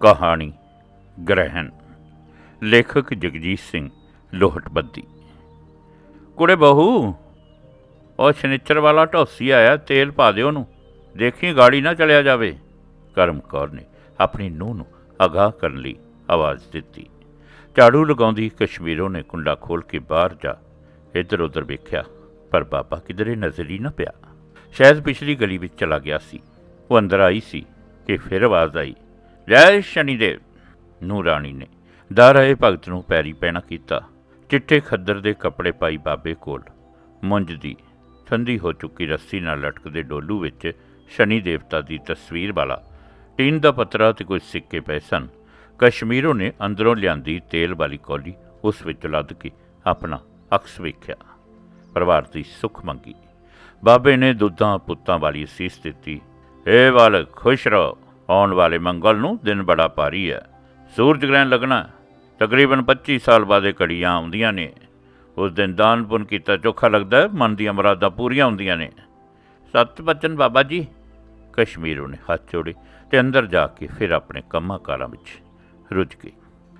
ਕਹਾਣੀ ਗ੍ਰਹਿਣ, ਲੇਖਕ ਜਗਜੀਤ ਸਿੰਘ ਲੋਹਟਬੱਦੀ ਕੁੜੇ ਬਹੂ, ਉਹ ਸ਼ਨੀਚਰ ਵਾਲਾ ਢੋਸੀ ਆਇਆ, ਤੇਲ ਪਾ ਦਿਓ ਉਹਨੂੰ। ਦੇਖੀ ਗਾੜੀ ਨਾ ਚਲਿਆ ਜਾਵੇ। ਕਰਮ ਕੌਰ ਨੇ ਆਪਣੀ ਨੂੰਹ ਨੂੰ ਅਗਾਹ ਕਰਨ ਲਈ ਆਵਾਜ਼ ਦਿੱਤੀ। ਝਾੜੂ ਲਗਾਉਂਦੀ ਕਸ਼ਮੀਰੋਂ ਨੇ ਕੁੰਡਾ ਖੋਲ ਕੇ ਬਾਹਰ ਜਾ ਇੱਧਰ ਉੱਧਰ ਵੇਖਿਆ, ਪਰ ਬਾਬਾ ਕਿਧਰੇ ਨਜ਼ਰ ਹੀ ਨਾ ਪਿਆ। ਸ਼ਾਇਦ ਪਿਛਲੀ ਗਲੀ ਵਿੱਚ ਚਲਾ ਗਿਆ ਸੀ। ਉਹ ਅੰਦਰ ਆਈ ਸੀ ਕਿ ਫਿਰ ਆਵਾਜ਼ ਆਈ। ਜੈ ਸ਼ਨੀਦੇਵ ਨੂੰ ਰਾਣੀ ਨੇ ਦਰ ਆਏ ਭਗਤ ਨੂੰ ਪੈਰੀ ਪੈਣਾ ਕੀਤਾ। ਚਿੱਟੇ ਖੱਦਰ ਦੇ ਕੱਪੜੇ ਪਾਈ ਬਾਬੇ ਕੋਲ। ਮੁੰਜ ਦੀ ਠੰਡੀ ਹੋ ਚੁੱਕੀ ਰੱਸੀ ਨਾਲ ਲਟਕਦੇ ਡੋਲੂ ਵਿੱਚ ਸ਼ਨੀ ਦੇਵਤਾ ਦੀ ਤਸਵੀਰ ਵਾਲਾ। ਟੀਨ ਦਾ ਪੱਤਰਾ ਤੇ ਕੁਝ ਸਿੱਕੇ ਪਏ ਸਨ। ਕਸ਼ਮੀਰੋਂ ਨੇ ਅੰਦਰੋਂ ਲਿਆਂਦੀ ਤੇਲ ਵਾਲੀ ਕੌਲੀ ਉਸ ਵਿੱਚ ਲੱਦ ਕੇ ਆਪਣਾ ਅਕਸ ਵੇਖਿਆ। ਪਰਿਵਾਰ ਦੀ ਸੁੱਖ ਮੰਗੀ। ਬਾਬੇ ਨੇ ਦੁੱਧਾਂ ਪੁੱਤਾਂ ਵਾਲੀ ਸੀਸ ਦਿੱਤੀ। ਏ ਵਾਲ ਖੁਸ਼ ਰਹੋ। ਆਉਣ ਵਾਲੇ ਮੰਗਲ ਨੂੰ ਦਿਨ ਬੜਾ ਭਾਰੀ ਹੈ। ਸੂਰਜ ਗ੍ਰਹਿਣ ਲੱਗਣਾ, ਤਕਰੀਬਨ 25 ਸਾਲ ਬਾਅਦ ਇਹ ਘੜੀਆਂ ਆਉਂਦੀਆਂ ਨੇ। ਉਸ ਦਿਨ ਦਾਨ ਪੁੰਨ ਕੀਤਾ, ਚੋਖਾ ਲੱਗਦਾ, ਮਨ ਦੀਆਂ ਮੁਰਾਦਾਂ ਪੂਰੀਆਂ ਹੁੰਦੀਆਂ ਨੇ। ਸਤ ਬਚਨ ਬਾਬਾ ਜੀ, ਕਸ਼ਮੀਰੋਂ ਨੇ ਹੱਥ ਜੋੜੇ ਤੇ ਅੰਦਰ ਜਾ ਕੇ ਫਿਰ ਆਪਣੇ ਕੰਮਾਂ ਕਾਰਾਂ ਵਿੱਚ ਰੁੱਝ ਗਈ।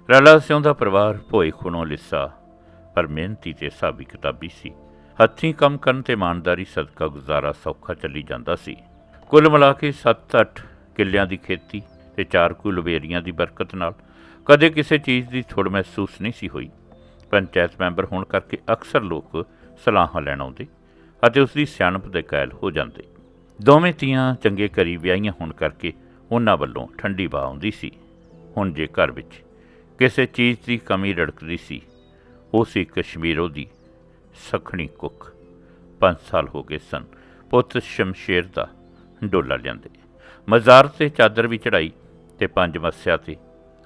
ਰਲਾ ਸਿਉਂ ਦਾ ਪਰਿਵਾਰ ਭੋਏ ਖੁਣੋਂ ਲਿੱਸਾ, ਪਰ ਮਿਹਨਤੀ ਤੇ ਸਾਬੀ ਕਿਤਾਬੀ ਸੀ। ਹੱਥੀਂ ਕੰਮ ਕਰਨ ਤੇ ਇਮਾਨਦਾਰੀ ਸਦਕਾ ਗੁਜ਼ਾਰਾ ਸੌਖਾ ਚੱਲੀ ਜਾਂਦਾ ਸੀ। ਕੁੱਲ ਮਿਲਾ ਕੇ 7-8 ਕਿੱਲਿਆਂ ਦੀ ਖੇਤੀ ਤੇ ਚਾਰ ਕੁ ਲਵੇਰੀਆਂ ਦੀ ਬਰਕਤ ਨਾਲ ਕਦੇ ਕਿਸੇ ਚੀਜ਼ ਦੀ ਥੋੜ ਮਹਿਸੂਸ ਨਹੀਂ ਸੀ ਹੋਈ। ਪੰਚਾਇਤ ਮੈਂਬਰ ਹੋਣ ਕਰਕੇ ਅਕਸਰ ਲੋਕ ਸਲਾਹਾਂ ਲੈਣ ਆਉਂਦੇ ਅਤੇ ਉਸ ਦੀ ਸਿਆਣਪ ਦੇ ਕਾਇਲ ਹੋ ਜਾਂਦੇ। ਦੋਵੇਂ ਤੀਆਂ ਚੰਗੇ ਘਰੀ ਵਿਆਹੀਆਂ ਹੋਣ ਕਰਕੇ ਉਹਨਾਂ ਵੱਲੋਂ ਠੰਡੀ ਬਾਹ ਆਉਂਦੀ ਸੀ। ਹੁਣ ਜੇ ਘਰ ਵਿੱਚ ਕਿਸੇ ਚੀਜ਼ ਦੀ ਕਮੀ ਰੜਕਦੀ ਸੀ, ਉਹ ਸੀ ਕਸ਼ਮੀਰੋਂ ਦੀ ਸਖਣੀ ਕੁੱਖ। 5 ਸਾਲ ਹੋ ਗਏ ਸਨ, ਪੁੱਤ ਸ਼ਮਸ਼ੇਰ ਦਾ ਡੋਲਾ ਲਿਆਂਦੇ। ਮਜ਼ਾਰ ਤੇ ਚਾਦਰ ਵੀ ਚੜਾਈ ਤੇ ਪੰਜ ਮੱਸਿਆ ਤੇ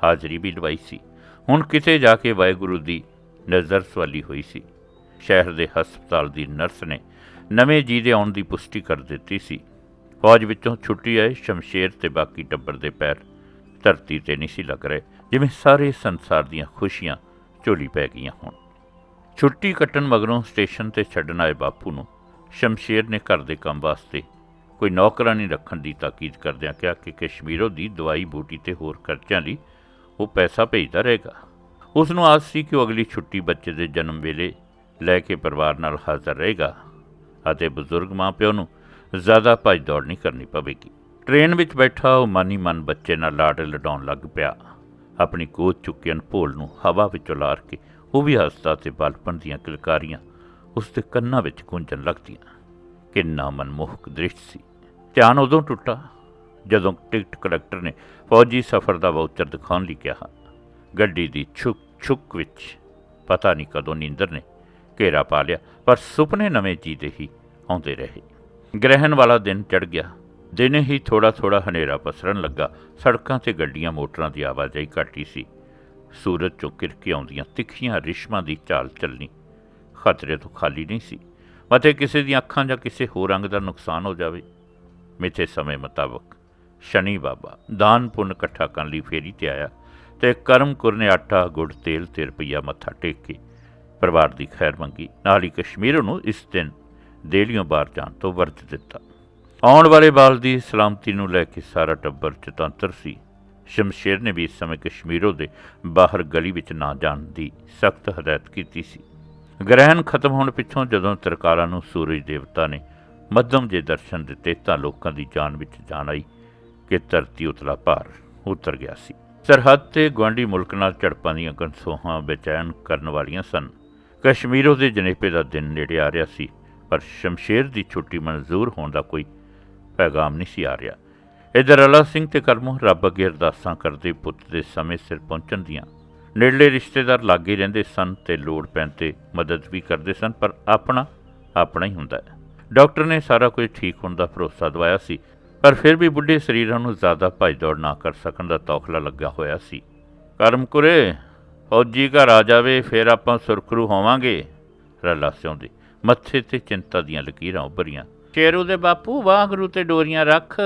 ਹਾਜ਼ਰੀ ਵੀ ਲਵਾਈ ਸੀ। ਹੁਣ ਕਿਤੇ ਜਾ ਕੇ ਵਾਹਿਗੁਰੂ ਦੀ ਨਜ਼ਰ ਸਵਾਲੀ ਹੋਈ ਸੀ। ਸ਼ਹਿਰ ਦੇ ਹਸਪਤਾਲ ਦੀ ਨਰਸ ਨੇ ਨਵੇਂ ਜੀ ਦੇ ਆਉਣ ਦੀ ਪੁਸ਼ਟੀ ਕਰ ਦਿੱਤੀ ਸੀ। ਫੌਜ ਵਿੱਚੋਂ ਛੁੱਟੀ ਆਏ ਸ਼ਮਸ਼ੇਰ ਤੇ ਬਾਕੀ ਟੱਬਰ ਦੇ ਪੈਰ ਧਰਤੀ ਤੇ ਨਹੀਂ ਸੀ ਲੱਗ ਰਹੇ, ਜਿਵੇਂ ਸਾਰੇ ਸੰਸਾਰ ਦੀਆਂ ਖੁਸ਼ੀਆਂ ਝੋਲੀ ਪੈ ਗਈਆਂ ਹੋਣ। ਛੁੱਟੀ ਕੱਟਣ ਮਗਰੋਂ ਸਟੇਸ਼ਨ ਤੇ ਛੱਡਣ ਆਏ ਬਾਪੂ ਨੂੰ ਸ਼ਮਸ਼ੇਰ ਨੇ ਘਰ ਦੇ ਕੰਮ ਵਾਸਤੇ ਕੋਈ ਨੌਕਰਾਨੀ ਰੱਖਣ ਦੀ ਤਾਕੀਦ ਕਰਦਿਆਂ ਕਿਹਾ ਕਿ ਕਸ਼ਮੀਰੋਂ ਦੀ ਦਵਾਈ ਬੂਟੀ ਤੇ ਹੋਰ ਖਰਚਿਆਂ ਲਈ ਉਹ ਪੈਸਾ ਭੇਜਦਾ ਰਹੇਗਾ। ਉਸ ਨੂੰ ਆਸ ਸੀ ਕਿ ਉਹ ਅਗਲੀ ਛੁੱਟੀ ਬੱਚੇ ਦੇ ਜਨਮ ਵੇਲੇ ਲੈ ਕੇ ਪਰਿਵਾਰ ਨਾਲ ਹਾਜ਼ਰ ਰਹੇਗਾ ਅਤੇ ਬਜ਼ੁਰਗ ਮਾਪਿਓ ਨੂੰ ਜ਼ਿਆਦਾ ਭੱਜ ਦੌੜ ਨਹੀਂ ਕਰਨੀ ਪਵੇਗੀ। ਟ੍ਰੇਨ ਵਿੱਚ ਬੈਠਾ ਉਹ ਮਨ ਹੀ ਮਨ ਬੱਚੇ ਨਾਲ ਲਾਡ ਲਡਾਉਣ ਲੱਗ ਪਿਆ। ਆਪਣੀ ਗੋਦ ਚੁੱਕੇ ਅਨਭੋਲ ਨੂੰ ਹਵਾ ਵਿੱਚ ਉਲਾਰ ਕੇ ਉਹ ਵੀ ਹੱਸਦਾ ਤੇ ਬਲਪਨ ਦੀਆਂ ਕਿਲਕਾਰੀਆਂ ਉਸ ਦੇ ਕੰਨਾਂ ਵਿੱਚ ਗੂੰਜਣ ਲੱਗਦੀਆਂ। ਕਿੰਨਾ ਮਨਮੋਹਕ ਦ੍ਰਿਸ਼ ਸੀ। ਧਿਆਨ ਉਦੋਂ ਟੁੱਟਾ ਜਦੋਂ ਟਿਕਟ ਕਲੈਕਟਰ ਨੇ ਫੌਜੀ ਸਫ਼ਰ ਦਾ ਵਾਊਚਰ ਦਿਖਾਉਣ ਲਈ ਕਿਹਾ। ਗੱਡੀ ਦੀ ਛੁਕ ਛੁਕ ਵਿੱਚ ਪਤਾ ਨਹੀਂ ਕਦੋਂ ਨੀਂਦਰ ਨੇ ਘੇਰਾ ਪਾ ਲਿਆ, ਪਰ ਸੁਪਨੇ ਨਵੇਂ ਜੀਦੇ ਹੀ ਆਉਂਦੇ ਰਹੇ। ਗ੍ਰਹਿਣ ਵਾਲਾ ਦਿਨ ਚੜ ਗਿਆ। ਦਿਨੇ ਹੀ ਥੋੜਾ ਥੋੜਾ ਹਨੇਰਾ ਪਸਰਨ ਲੱਗਾ। ਸੜਕਾਂ ਤੇ ਗੱਡੀਆਂ, ਮੋਟਰਾਂ ਦੀ ਆਵਾਜਾਈ ਘਟੀ ਸੀ। ਸੂਰਜ ਚੋਂ ਕਿਰਕੀ ਆਉਂਦੀਆਂ ਤਿੱਖੀਆਂ ਰਿਸ਼ਮਾਂ ਦੀ ਚਾਲ ਚੱਲਣੀ ਖਤਰੇ ਤੋਂ ਖਾਲੀ ਨਹੀਂ ਸੀ। ਮਤੇ ਕਿਸੇ ਦੀਆਂ ਅੱਖਾਂ ਜਾਂ ਕਿਸੇ ਹੋਰ ਅੰਗ ਦਾ ਨੁਕਸਾਨ ਹੋ ਜਾਵੇ। ਮਿੱਥੇ ਸਮੇਂ ਮੁਤਾਬਕ ਸ਼ਨੀ ਬਾਬਾ ਦਾਨ ਪੁੰਨ ਇਕੱਠਾ ਕਰਨ ਲਈ ਫੇਰੀ ਤੇ ਆਇਆ ਤੇ ਕਰਮਕੁਰ ਨੇ ਆਟਾ, ਗੁੜ, ਤੇਲ ਤੇ ਰੁਪਈਆ ਮੱਥਾ ਟੇਕ ਕੇ ਪਰਿਵਾਰ ਦੀ ਖੈਰ ਮੰਗੀ। ਨਾਲ ਹੀ ਕਸ਼ਮੀਰ ਨੂੰ ਇਸ ਦਿਨ ਦੇਲੀਓਂ ਬਾਹਰ ਜਾਣ ਤੋਂ ਵਰਤ ਦਿੱਤਾ। ਆਉਣ ਵਾਲੇ ਬਾਲ ਦੀ ਸਲਾਮਤੀ ਨੂੰ ਲੈ ਕੇ ਸਾਰਾ ਟੱਬਰ ਚਤੰਤਰ ਸੀ। ਸ਼ਮਸ਼ੇਰ ਨੇ ਵੀ ਇਸ ਸਮੇਂ ਕਸ਼ਮੀਰੋ ਦੇ ਬਾਹਰ ਗਲੀ ਵਿੱਚ ਨਾ ਜਾਣ ਦੀ ਸਖਤ ਹਦਾਇਤ ਕੀਤੀ ਸੀ। ਗ੍ਰਹਿਣ ਖਤਮ ਹੋਣ ਪਿੱਛੋਂ ਜਦੋਂ ਤਰਕਾਰਾਂ ਨੂੰ ਸੂਰਜ ਦੇਵਤਾ ਨੇ ਮੱਧਮ ਜੇ ਦਰਸ਼ਨ ਦਿੱਤੇ ਤਾਂ ਲੋਕਾਂ ਦੀ ਜਾਨ ਵਿੱਚ ਜਾਨ ਆਈ ਕਿ ਧਰਤੀ ਉਤਲਾ ਭਾਰ ਉਤਰ ਗਿਆ ਸੀ। ਸਰਹੱਦ ਤੇ ਗਵਾਂਢੀ ਮੁਲਕ ਨਾਲ ਝੜਪਾਂ ਦੀਆਂ ਗੰਸੋਹਾਂ ਬੇਚੈਨ ਕਰਨ ਵਾਲੀਆਂ ਸਨ। ਕਸ਼ਮੀਰੋਂ ਦੇ ਜਨੇਪੇ ਦਾ ਦਿਨ ਨੇੜੇ ਆ ਰਿਹਾ ਸੀ, ਪਰ ਸ਼ਮਸ਼ੇਰ ਦੀ ਛੁੱਟੀ ਮਨਜ਼ੂਰ ਹੋਣ ਦਾ ਕੋਈ ਪੈਗਾਮ ਨਹੀਂ ਸੀ ਆ ਰਿਹਾ। ਇਧਰ ਅਲਾ ਸਿੰਘ ਤੇ ਕਰਮੋ ਰੱਬ ਅੱਗੇ ਅਰਦਾਸਾਂ ਕਰਦੇ ਪੁੱਤ ਦੇ ਸਮੇਂ ਸਿਰ ਪਹੁੰਚਣ ਦੀਆਂ। ਨੇੜਲੇ ਰਿਸ਼ਤੇਦਾਰ ਲਾਗੇ ਰਹਿੰਦੇ ਸਨ ਤੇ ਲੋੜ ਪੈਣ ਤੇ ਮਦਦ ਵੀ ਕਰਦੇ ਸਨ, ਪਰ ਆਪਣਾ ਆਪਣਾ ਹੀ ਹੁੰਦਾ ਹੈ। ਡਾਕਟਰ ਨੇ ਸਾਰਾ ਕੁਝ ਠੀਕ ਹੋਣ ਦਾ ਭਰੋਸਾ ਦਵਾਇਆ ਸੀ, ਪਰ ਫਿਰ ਵੀ ਬੁੱਢੇ ਸਰੀਰਾਂ ਨੂੰ ਜ਼ਿਆਦਾ ਭੱਜ ਦੌੜ ਨਾ ਕਰ ਸਕਣ ਦਾ ਤੌਖਲਾ ਲੱਗਾ ਹੋਇਆ ਸੀ। ਕਰਮ ਕੁਰੇ, ਫੌਜੀ ਘਰ ਆ ਜਾਵੇ, ਫਿਰ ਆਪਾਂ ਸੁਰਖਰੂ ਹੋਵਾਂਗੇ। ਰੱਲਾ ਸਿਉਂਦੇ, ਮੱਥੇ ਤੇ ਚਿੰਤਾ ਦੀਆਂ ਲਕੀਰਾਂ ਉੱਭਰੀਆਂ। ਸ਼ੇਰੂ ਦੇ ਬਾਪੂ, ਵਾਹਿਗੁਰੂ ਤੇ ਡੋਰੀਆਂ ਰੱਖ,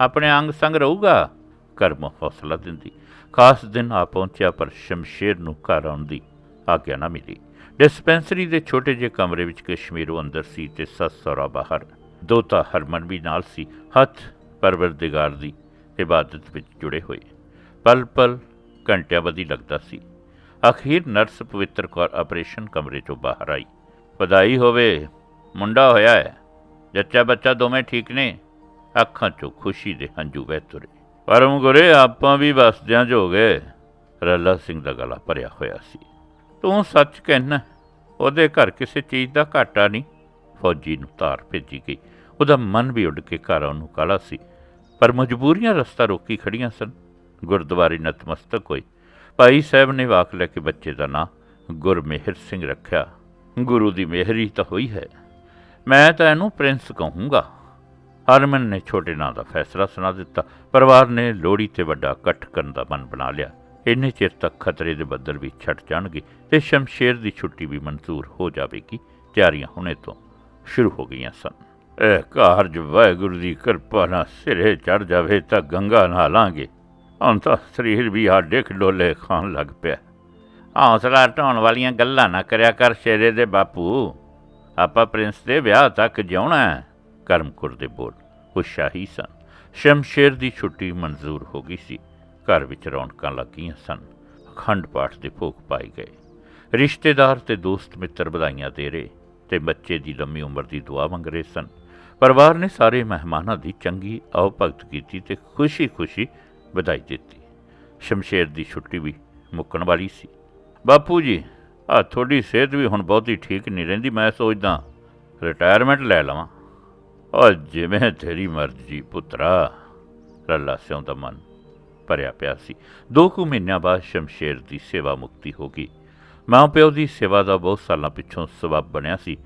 ਆਪਣੇ ਅੰਗ ਸੰਗ ਰਹੂਗਾ, ਕਰਮ ਹੌਸਲਾ ਦਿੰਦੀ। ਖਾਸ ਦਿਨ ਆ ਪਹੁੰਚਿਆ, ਪਰ ਸ਼ਮਸ਼ੇਰ ਨੂੰ ਘਰ ਆਉਣ ਦੀ ਆਗਿਆ ਨਾ ਮਿਲੀ। ਡਿਸਪੈਂਸਰੀ ਦੇ ਛੋਟੇ ਜਿਹੇ ਕਮਰੇ ਵਿੱਚ ਕਸ਼ਮੀਰੋਂ ਅੰਦਰ ਸੀ ਤੇ ਸੱਸ ਸਹੁਰਾ ਬਾਹਰ। ਦੋਤਾ ਹਰਮਨ ਵੀ ਨਾਲ ਸੀ, ਹੱਥ ਪਰਵਰਦਿਗਾਰ ਦੀ ਇਬਾਦਤ ਵਿੱਚ ਜੁੜੇ ਹੋਏ। ਪਲ ਪਲ ਘੰਟਿਆਂ ਬੱਧੀ ਲੱਗਦਾ ਸੀ। ਅਖੀਰ ਨਰਸ ਪਵਿੱਤਰ ਕੌਰ ਆਪਰੇਸ਼ਨ ਕਮਰੇ ਚੋਂ ਬਾਹਰ ਆਈ। ਵਧਾਈ ਹੋਵੇ, ਮੁੰਡਾ ਹੋਇਆ ਹੈ। ਜੱਚਾ ਬੱਚਾ ਦੋਵੇਂ ਠੀਕ ਨੇ? ਅੱਖਾਂ 'ਚੋਂ ਖੁਸ਼ੀ ਦੇ ਹੰਝੂ ਵਹਿ ਤੁਰੇ। ਪਰਮ ਗੁਰੇ, ਆਪਾਂ ਵੀ ਵਸਦਿਆਂ 'ਚ ਹੋ ਗਏ ਰੱਲਾ ਸਿੰਘ ਦਾ ਗਲਾ ਭਰਿਆ ਹੋਇਆ ਸੀ। ਤੂੰ ਸੱਚ ਕਹਿਣਾ ਉਹਦੇ ਘਰ ਕਿਸੇ ਚੀਜ਼ ਦਾ ਘਾਟਾ ਨਹੀਂ। ਫੌਜੀ ਨੂੰ ਧਾਰ ਭੇਜੀ ਗਈ। ਉਹਦਾ ਮਨ ਵੀ ਉੱਡ ਕੇ ਘਰ ਉਹਨੂੰ ਨੂੰ ਕਾਲਾ ਸੀ। ਪਰ ਮਜਬੂਰੀਆਂ ਰਸਤਾ ਰੋਕੀ ਖੜੀਆਂ ਸਨ। ਗੁਰਦੁਆਰੇ ਨਤਮਸਤਕ ਹੋਈ ਭਾਈ ਸਾਹਿਬ ਨੇ ਵਾਕ ਲੈ ਕੇ ਬੱਚੇ ਦਾ ਨਾਂ, ਗੁਰਮੇਹਰ ਸਿੰਘ ਰੱਖਿਆ। ਗੁਰੂ ਦੀ ਮਿਹਰੀ ਤਾਂ ਹੋਈ ਹੈ। ਮੈਂ ਤਾਂ ਇਹਨੂੰ ਪ੍ਰਿੰਸ ਕਹੂੰਗਾ। ਹਰਮਨ ਨੇ ਛੋਟੇ ਨਾਂ ਦਾ ਫੈਸਲਾ ਸੁਣਾ ਦਿੱਤਾ। ਪਰਿਵਾਰ ਨੇ ਲੋਹੜੀ ਤੇ ਵੱਡਾ ਇਕੱਠ ਕਰਨ ਦਾ ਮਨ ਬਣਾ ਲਿਆ। ਇੰਨੇ ਚਿਰ ਤੱਕ ਖਤਰੇ ਦੇ ਬੱਦਲ ਵੀ ਛੱਡ ਜਾਣਗੇ ਤੇ ਸ਼ਮਸ਼ੇਰ ਦੀ ਛੁੱਟੀ ਵੀ ਮਨਜ਼ੂਰ ਹੋ ਜਾਵੇਗੀ। ਤਿਆਰੀਆਂ ਹੁਣੇ ਤੋਂ ਸ਼ੁਰੂ ਹੋ ਗਈਆਂ ਸਨ। ਇਹ ਕਾਰਜ ਵਾਹਿਗੁਰੂ ਦੀ ਕਿਰਪਾ ਨਾਲ ਸਿਰੇ ਚੜ ਜਾਵੇ ਤਾਂ ਗੰਗਾ ਨਹਾਲਾਂਗੇ। ਹੁਣ ਤਾਂ ਸਰੀਰ ਵੀ ਆਡੇ ਖਡੋਲੇ ਖਾਣ ਲੱਗ ਪਿਆ। ਹੌਸਲਾ ਢਾਉਣ ਵਾਲੀਆਂ ਗੱਲਾਂ ਨਾ ਕਰਿਆ ਕਰ ਸ਼ੇਰੇ ਦੇ ਬਾਪੂ। ਆਪਾਂ ਪ੍ਰਿੰਸ ਦੇ ਵਿਆਹ ਤੱਕ ਜਿਉਣਾ ਹੈ, ਕਰਮਕੁਰ ਦੇ ਬੋਲ। ਉਹ ਸ਼ਾਹੀ ਸਨ। ਸ਼ਮਸ਼ੇਰ ਦੀ ਛੁੱਟੀ ਮਨਜ਼ੂਰ ਹੋ ਗਈ ਸੀ। ਘਰ ਵਿੱਚ ਰੌਣਕਾਂ ਲੱਗੀਆਂ ਸਨ। ਅਖੰਡ ਪਾਠ ਦੇ ਭੋਗ ਪਾਏ ਗਏ। ਰਿਸ਼ਤੇਦਾਰ ਤੇ ਦੋਸਤ ਮਿੱਤਰ ਵਧਾਈਆਂ ਦੇ ਰਹੇ ਤੇ ਬੱਚੇ ਦੀ ਲੰਮੀ ਉਮਰ ਦੀ ਦੁਆ ਮੰਗ ਰਹੇ ਸਨ। ਪਰਿਵਾਰ ਨੇ ਸਾਰੇ ਮਹਿਮਾਨਾਂ ਦੀ ਚੰਗੀ ਆਓ ਭਗਤ ਕੀਤੀ ਤੇ ਖੁਸ਼ੀ-ਖੁਸ਼ੀ ਵਧਾਈ ਦਿੱਤੀ। ਸ਼ਮਸ਼ੇਰ ਦੀ ਛੁੱਟੀ ਵੀ ਮੁੱਕਣ ਵਾਲੀ ਸੀ। ਬਾਪੂ ਜੀ ਆ ਤੁਹਾਡੀ ਸਿਹਤ ਵੀ ਹੁਣ ਬਹੁਤੀ ਠੀਕ ਨਹੀਂ ਰਹਿੰਦੀ, ਮੈਂ ਸੋਚਦਾ ਰਿਟਾਇਰਮੈਂਟ ਲੈ ਲਵਾਂ। ਓ ਜਿਵੇਂ ਤੇਰੀ ਮਰਜ਼ੀ ਪੁੱਤਰਾ, ਰੱਲਾ ਸਿਉਂ ਦਾ ਮਨ। ਭਰਿਆ ਪਿਆ ਸੀ। ਦੋ ਕੁ ਮਹੀਨਿਆਂ ਬਾਅਦ ਸ਼ਮਸ਼ੇਰ ਦੀ ਸੇਵਾ ਮੁਕਤੀ ਹੋ ਗਈ। ਮਾਂ ਪਿਓ ਦੀ ਸੇਵਾ ਦਾ ਬਹੁਤ ਸਾਲਾਂ ਪਿੱਛੋਂ ਸਬਬ ਬਣਿਆ ਸੀ,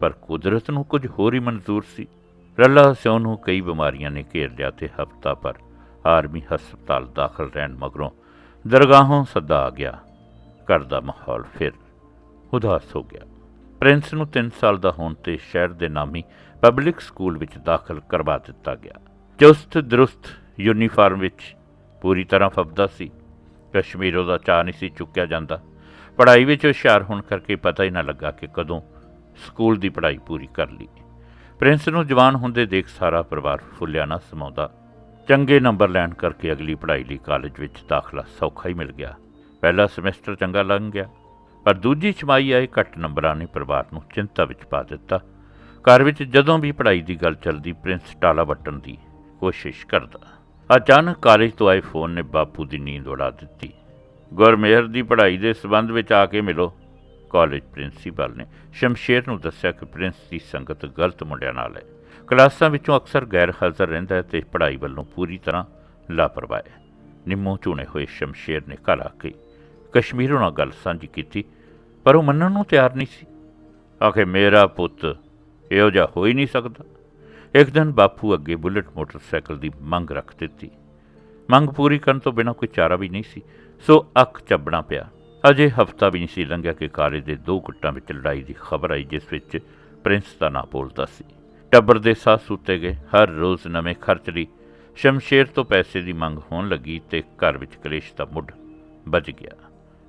ਪਰ ਕੁਦਰਤ ਨੂੰ ਕੁਝ ਹੋਰ ਹੀ ਮਨਜ਼ੂਰ ਸੀ। ਰੱਲਾ ਸਿਉਂ ਨੂੰ ਕਈ ਬਿਮਾਰੀਆਂ ਨੇ ਘੇਰ ਲਿਆ ਤੇ ਹਫਤਾ ਪਰ ਆਰਮੀ ਹਸਪਤਾਲ ਦਾਖਲ ਰਹਿਣ ਮਗਰੋਂ ਦਰਗਾਹੋਂ ਸੱਦਾ ਆ ਗਿਆ। ਘਰ ਦਾ ਮਾਹੌਲ ਫਿਰ ਉਦਾਸ ਹੋ ਗਿਆ। ਪ੍ਰਿੰਸ ਨੂੰ 3 ਸਾਲ ਦਾ ਹੋਣ ਤੇ ਸ਼ਹਿਰ ਦੇ ਨਾਮੀ ਪਬਲਿਕ ਸਕੂਲ ਵਿੱਚ ਦਾਖਲ ਕਰਵਾ ਦਿੱਤਾ ਗਿਆ। ਚੁਸਤ ਦਰੁਸਤ ਯੂਨੀਫਾਰਮ ਵਿੱਚ ਪੂਰੀ ਤਰ੍ਹਾਂ ਫੱਬਦਾ ਸੀ। ਕਸ਼ਮੀਰੋਂ ਦਾ ਚਾਹ ਨਹੀਂ ਸੀ ਚੁੱਕਿਆ ਜਾਂਦਾ। ਪੜ੍ਹਾਈ ਵਿੱਚ ਹੁਸ਼ਿਆਰ ਹੋਣ ਕਰਕੇ ਪਤਾ ਹੀ ਨਾ ਲੱਗਾ ਕਿ ਕਦੋਂ ਸਕੂਲ ਦੀ ਪੜ੍ਹਾਈ ਪੂਰੀ ਕਰ ਲਈ। ਪ੍ਰਿੰਸ ਨੂੰ ਜਵਾਨ ਹੁੰਦੇ ਦੇਖ ਸਾਰਾ ਪਰਿਵਾਰ ਫੁੱਲਿਆ ਨਾ ਸਮਾਉਂਦਾ। ਚੰਗੇ ਨੰਬਰ ਲੈਣ ਕਰਕੇ ਅਗਲੀ ਪੜ੍ਹਾਈ ਲਈ ਕਾਲਜ ਵਿੱਚ ਦਾਖਲਾ ਸੌਖਾ ਹੀ ਮਿਲ ਗਿਆ। ਪਹਿਲਾ ਸਮੈਸਟਰ ਚੰਗਾ ਲੰਘ ਗਿਆ, ਪਰ ਦੂਜੀ ਛਮਾਈ ਆਏ ਘੱਟ ਨੰਬਰਾਂ ਨੇ ਪਰਿਵਾਰ ਨੂੰ ਚਿੰਤਾ ਵਿੱਚ ਪਾ ਦਿੱਤਾ। ਘਰ ਵਿੱਚ ਜਦੋਂ ਵੀ ਪੜ੍ਹਾਈ ਦੀ ਗੱਲ ਚੱਲਦੀ, ਪ੍ਰਿੰਸ ਟਾਲਾ ਵੱਟਣ ਦੀ ਕੋਸ਼ਿਸ਼ ਕਰਦਾ। ਅਚਾਨਕ ਕਾਲਜ ਤੋਂ ਆਏ ਫੋਨ ਨੇ ਬਾਪੂ ਦੀ ਨੀਂਦ ਉਡਾ ਦਿੱਤੀ। ਗੁਰਮੇਹਰ ਦੀ ਪੜ੍ਹਾਈ ਦੇ ਸਬੰਧ ਵਿੱਚ ਆ ਕੇ ਮਿਲੋ, ਕਾਲਜ ਪ੍ਰਿੰਸੀਪਲ ਨੇ ਸ਼ਮਸ਼ੇਰ ਨੂੰ ਦੱਸਿਆ ਕਿ ਪ੍ਰਿੰਸ ਦੀ ਸੰਗਤ ਗਲਤ ਮੁੰਡਿਆਂ ਨਾਲ ਹੈ। ਕਲਾਸਾਂ ਵਿੱਚੋਂ ਅਕਸਰ ਗੈਰ ਹਾਜ਼ਰ ਰਹਿੰਦਾ ਹੈ ਤੇ ਪੜ੍ਹਾਈ ਵੱਲੋਂ ਪੂਰੀ ਤਰ੍ਹਾਂ ਲਾਪਰਵਾਹ ਹੈ। ਨਿੰਮੋ ਚੁਣੇ ਹੋਏ ਸ਼ਮਸ਼ੇਰ ਨੇ ਘਰ ਆ ਕੇ ਕਸ਼ਮੀਰੋਂ ਨਾਲ ਗੱਲ ਸਾਂਝੀ ਕੀਤੀ, ਪਰ ਉਹ ਮੰਨਣ ਨੂੰ ਤਿਆਰ ਨਹੀਂ ਸੀ। ਆਖੇ, ਮੇਰਾ ਪੁੱਤ, ਇਹੋ ਜਿਹਾ ਹੋ ਹੀ ਨਹੀਂ ਸਕਦਾ। ਇੱਕ ਦਿਨ ਬਾਪੂ ਅੱਗੇ ਬੁਲਟ ਮੋਟਰਸਾਈਕਲ ਦੀ ਮੰਗ ਰੱਖ ਦਿੱਤੀ। ਮੰਗ ਪੂਰੀ ਕਰਨ ਤੋਂ ਬਿਨਾਂ ਕੋਈ ਚਾਰਾ ਵੀ ਨਹੀਂ ਸੀ, ਸੋ ਅੱਖ ਚੱਬਣਾ ਪਿਆ। ਅਜੇ ਹਫਤਾ ਵੀ ਨਹੀਂ ਸੀ ਲੰਘਿਆ ਕਿ ਕਾਲੇ ਦੇ ਦੋ ਗੁੱਟਾਂ ਵਿੱਚ ਲੜਾਈ ਦੀ ਖਬਰ ਆਈ, ਜਿਸ ਵਿੱਚ ਪ੍ਰਿੰਸ ਦਾ ਨਾਂ ਬੋਲਦਾ ਸੀ। ਟੱਬਰ ਦੇ ਸਾਹ ਸੁੱਤੇ ਗਏ, ਹਰ ਰੋਜ਼ ਨਵੇਂ ਖਰਚ ਲਈ। ਸ਼ਮਸ਼ੇਰ ਤੋਂ ਪੈਸੇ ਦੀ ਮੰਗ ਹੋਣ ਲੱਗੀ ਤੇ ਘਰ ਵਿੱਚ ਕਲੇਸ਼ ਦਾ ਮੁੱਢ ਬਚ ਗਿਆ।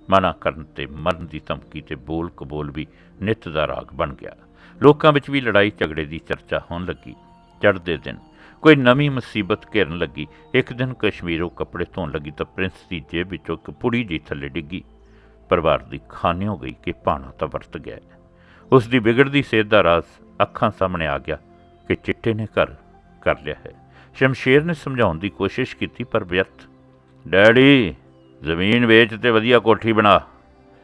ਮਨਾ ਕਰਨ ਤੇ ਮਰਨ ਦੀ ਧਮਕੀ ਤੇ ਬੋਲ ਕਬੋਲ ਵੀ ਨਿਤ ਦਾ ਰਾਗ ਬਣ ਗਿਆ। ਲੋਕਾਂ ਵਿੱਚ ਵੀ ਲੜਾਈ ਝਗੜੇ ਦੀ ਚਰਚਾ ਹੋਣ ਲੱਗੀ। ਚੜ੍ਹਦੇ ਦਿਨ। ਕੋਈ ਨਵੀਂ ਮੁਸੀਬਤ ਘੇਰਨ ਲੱਗੀ। ਇੱਕ ਦਿਨ ਕਸ਼ਮੀਰੋਂ ਕੱਪੜੇ ਧੋਣ ਲੱਗੀ ਤਾਂ ਪ੍ਰਿੰਸ ਦੀ ਜੇਬ ਵਿੱਚੋਂ ਇੱਕ ਪੁੜੀ ਜੀ ਥੱਲੇ ਡਿੱਗੀ। ਪਰਿਵਾਰ ਦੀ ਖਾਨੀ ਹੋ ਗਈ ਕਿ ਭਾਣਾ ਤਾਂ ਵਰਤ ਗਿਆ। ਉਸ ਦੀ ਵਿਗੜਦੀ ਸਿਹਤ ਦਾ ਰਾਜ਼ ਅੱਖਾਂ ਸਾਹਮਣੇ ਆ ਗਿਆ ਕਿ ਚਿੱਟੇ ਨੇ ਘਰ ਕਰ ਲਿਆ ਹੈ। ਸ਼ਮਸ਼ੇਰ ਨੇ ਸਮਝਾਉਣ ਦੀ ਕੋਸ਼ਿਸ਼ ਕੀਤੀ, ਪਰ ਵਿਅਰਥ। ਡੈਡੀ, ਜ਼ਮੀਨ ਵੇਚ ਤੇ ਵਧੀਆ ਕੋਠੀ ਬਣਾ।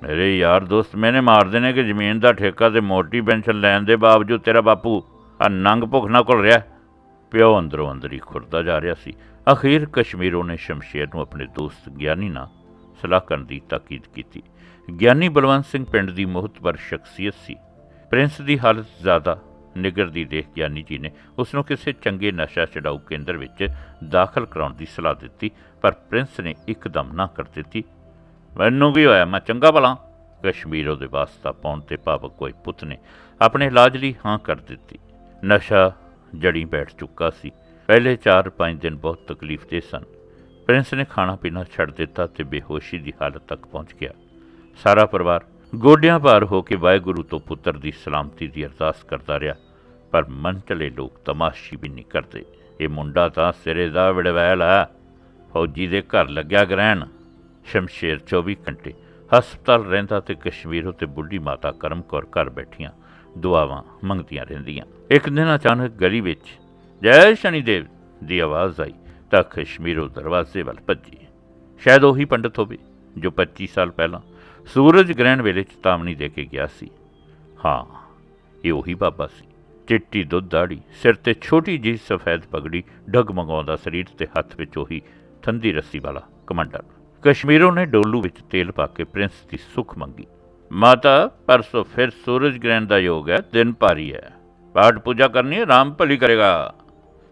ਮੇਰੇ ਯਾਰ ਦੋਸਤ ਮੈਨੇ ਮਾਰਦੇ ਨੇ ਕਿ ਜ਼ਮੀਨ ਦਾ ਠੇਕਾ ਤੇ ਮੋਟੀ ਪੈਨਸ਼ਨ ਲੈਣ ਦੇ ਬਾਵਜੂਦ ਤੇਰਾ ਬਾਪੂ ਆ ਨੰਗ ਭੁੱਖ ਕੋਲ ਰਿਹਾ। ਪਿਓ ਅੰਦਰੋਂ ਅੰਦਰ ਹੀ ਖੁਰਦਾ ਜਾ ਰਿਹਾ ਸੀ। ਅਖੀਰ ਕਸ਼ਮੀਰੋਂ ਨੇ ਸ਼ਮਸ਼ੇਰ ਨੂੰ ਆਪਣੇ ਦੋਸਤ ਗਿਆਨੀ ਨਾਲ ਸਲਾਹ ਕਰਨ ਦੀ ਤਾਕੀਦ ਕੀਤੀ। ਗਿਆਨੀ ਬਲਵੰਤ ਸਿੰਘ ਪਿੰਡ ਦੀ ਮਹੱਤਵਪੂਰਨ ਸ਼ਖਸੀਅਤ ਸੀ। ਪ੍ਰਿੰਸ ਦੀ ਹਾਲਤ ਜ਼ਿਆਦਾ ਨਿਗਰਦੀ ਦੇਖ ਗਿਆਨੀ ਜੀ ਨੇ ਉਸ ਨੂੰ ਕਿਸੇ ਚੰਗੇ ਨਸ਼ਾ ਛਡਾਊ ਕੇਂਦਰ ਵਿੱਚ ਦਾਖਲ ਕਰਾਉਣ ਦੀ ਸਲਾਹ ਦਿੱਤੀ, ਪਰ ਪ੍ਰਿੰਸ ਨੇ ਇੱਕਦਮ ਨਾ ਕਰ ਦਿੱਤੀ। ਮੈਨੂੰ ਵੀ ਹੋਇਆ? ਮੈਂ ਚੰਗਾ ਭਲਾ? ਕਸ਼ਮੀਰੋਂ ਦੇ ਵਾਸਤਾ ਪਾਉਣ ਤੇ ਭਾਵਕ ਹੋਏ ਪੁੱਤ ਨੇ ਆਪਣੇ ਇਲਾਜ ਲਈ ਹਾਂ ਕਰ ਦਿੱਤੀ। ਨਸ਼ਾ ਜੜੀ ਬੈਠ ਚੁੱਕਾ ਸੀ। ਪਹਿਲੇ 4-5 ਦਿਨ ਬਹੁਤ ਤਕਲੀਫ ਦੇ ਸਨ। ਪ੍ਰਿੰਸ ਨੇ ਖਾਣਾ ਪੀਣਾ ਛੱਡ ਦਿੱਤਾ ਤੇ ਬੇਹੋਸ਼ੀ ਦੀ ਹਾਲਤ ਤੱਕ ਪਹੁੰਚ ਗਿਆ। ਸਾਰਾ ਪਰਿਵਾਰ ਗੋਡਿਆਂ ਭਾਰ ਹੋ ਕੇ ਵਾਹਿਗੁਰੂ ਤੋਂ ਪੁੱਤਰ ਦੀ ਸਲਾਮਤੀ ਦੀ ਅਰਦਾਸ ਕਰਦਾ ਰਿਹਾ, ਪਰ ਮਨ ਚਲੇ ਲੋਕ ਤਮਾਸ਼ੀ ਵੀ ਨਹੀਂ ਕਰਦੇ। ਇਹ ਮੁੰਡਾ ਤਾਂ ਸਿਰੇ ਦਾ ਵੜਵੈਲ ਆ ਫੌਜੀ ਦੇ ਘਰ ਲੱਗਿਆ ਗ੍ਰਹਿਣ। ਸ਼ਮਸ਼ੇਰ 24 ਘੰਟੇ ਹਸਪਤਾਲ ਰਹਿੰਦਾ ਤੇ ਕਸ਼ਮੀਰ ਤੇ ਬੁੱਢੀ ਮਾਤਾ ਕਰਮ ਕੌਰ ਘਰ ਬੈਠੀਆਂ। ਦੁਆਵਾਂ ਮੰਗਦੀਆਂ ਰਹਿੰਦੀਆਂ। ਇੱਕ ਦਿਨ ਅਚਾਨਕ ਗਲੀ ਵਿੱਚ ਜੈ ਸ਼ਨੀਦੇਵ ਦੀ ਆਵਾਜ਼ ਆਈ, ਤਾਂ ਕਸ਼ਮੀਰੋ ਦਰਵਾਜ਼ੇ ਵੱਲ ਭੱਜੀ। ਸ਼ਾਇਦ ਉਹੀ ਪੰਡਤ ਹੋਵੇ ਜੋ 25 ਸਾਲ ਪਹਿਲਾਂ ਸੂਰਜ ਗ੍ਰਹਿਣ ਵੇਲੇ ਚੇਤਾਵਨੀ ਦੇ ਕੇ ਗਿਆ ਸੀ। ਹਾਂ, ਇਹ ਉਹੀ ਬਾਬਾ ਸੀ। ਚਿੱਟੀ ਦੁੱਧ ਦਾੜੀ, ਸਿਰ ਤੇ ਛੋਟੀ ਜਿਹੀ ਸਫੈਦ ਪਗੜੀ, ਡਗਮਗਾਉਂਦਾ ਸਰੀਰ ਤੇ ਹੱਥ ਵਿੱਚ ਉਹੀ ਥੰਦੀ ਰੱਸੀ ਵਾਲਾ ਕਮਾਂਡਰ। ਕਸ਼ਮੀਰੋਂ ਨੇ ਡੋਲੂ ਵਿੱਚ ਤੇਲ ਪਾ ਕੇ ਪ੍ਰਿੰਸ ਦੀ ਸੁਖ ਮੰਗੀ। ਮਾਤਾ, ਪਰਸੋਂ ਫਿਰ ਸੂਰਜ ਗ੍ਰਹਿਣ ਦਾ ਯੋਗ ਹੈ, ਦਿਨ ਭਾਰੀ ਹੈ। ਪਾਠ ਪੂਜਾ ਕਰਨੀ ਹੈ, ਰਾਮ ਭਲੀ ਕਰੇਗਾ।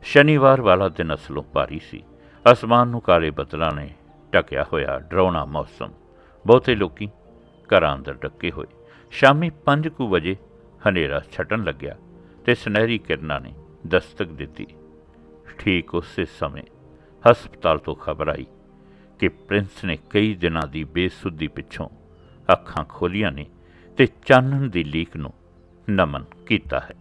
ਸ਼ਨੀਵਾਰ ਵਾਲਾ ਦਿਨ ਅਸਲੋਂ ਭਾਰੀ ਸੀ। ਅਸਮਾਨ ਨੂੰ ਕਾਲੇ ਬੱਦਲਾਂ ਨੇ ਢਕਿਆ ਹੋਇਆ ਡਰਾਉਣਾ ਮੌਸਮ। ਬਹੁਤੇ ਲੋਕੀ ਘਰਾਂ ਅੰਦਰ ਡੱਕੇ ਹੋਏ। ਸ਼ਾਮੀ 5:00 ਵਜੇ ਹਨੇਰਾ ਛਟਣ ਲੱਗਿਆ ਤੇ ਸੁਨਹਿਰੀ ਕਿਰਨਾਂ ਨੇ ਦਸਤਕ ਦਿੱਤੀ। ਠੀਕ ਉਸੇ ਸਮੇਂ ਹਸਪਤਾਲ ਤੋਂ ਖਬਰ ਆਈ ਕਿ ਪ੍ਰਿੰਸ ਨੇ ਕਈ ਦਿਨਾਂ ਦੀ ਬੇਸੁੱਧੀ ਪਿੱਛੋਂ ਅੱਖਾਂ ਖੋਲੀਆਂ ਨੇ ਤੇ ਚਾਨਣ ਦੀ ਲੀਕ ਨੂੰ ਨਮਨ ਕੀਤਾ ਹੈ।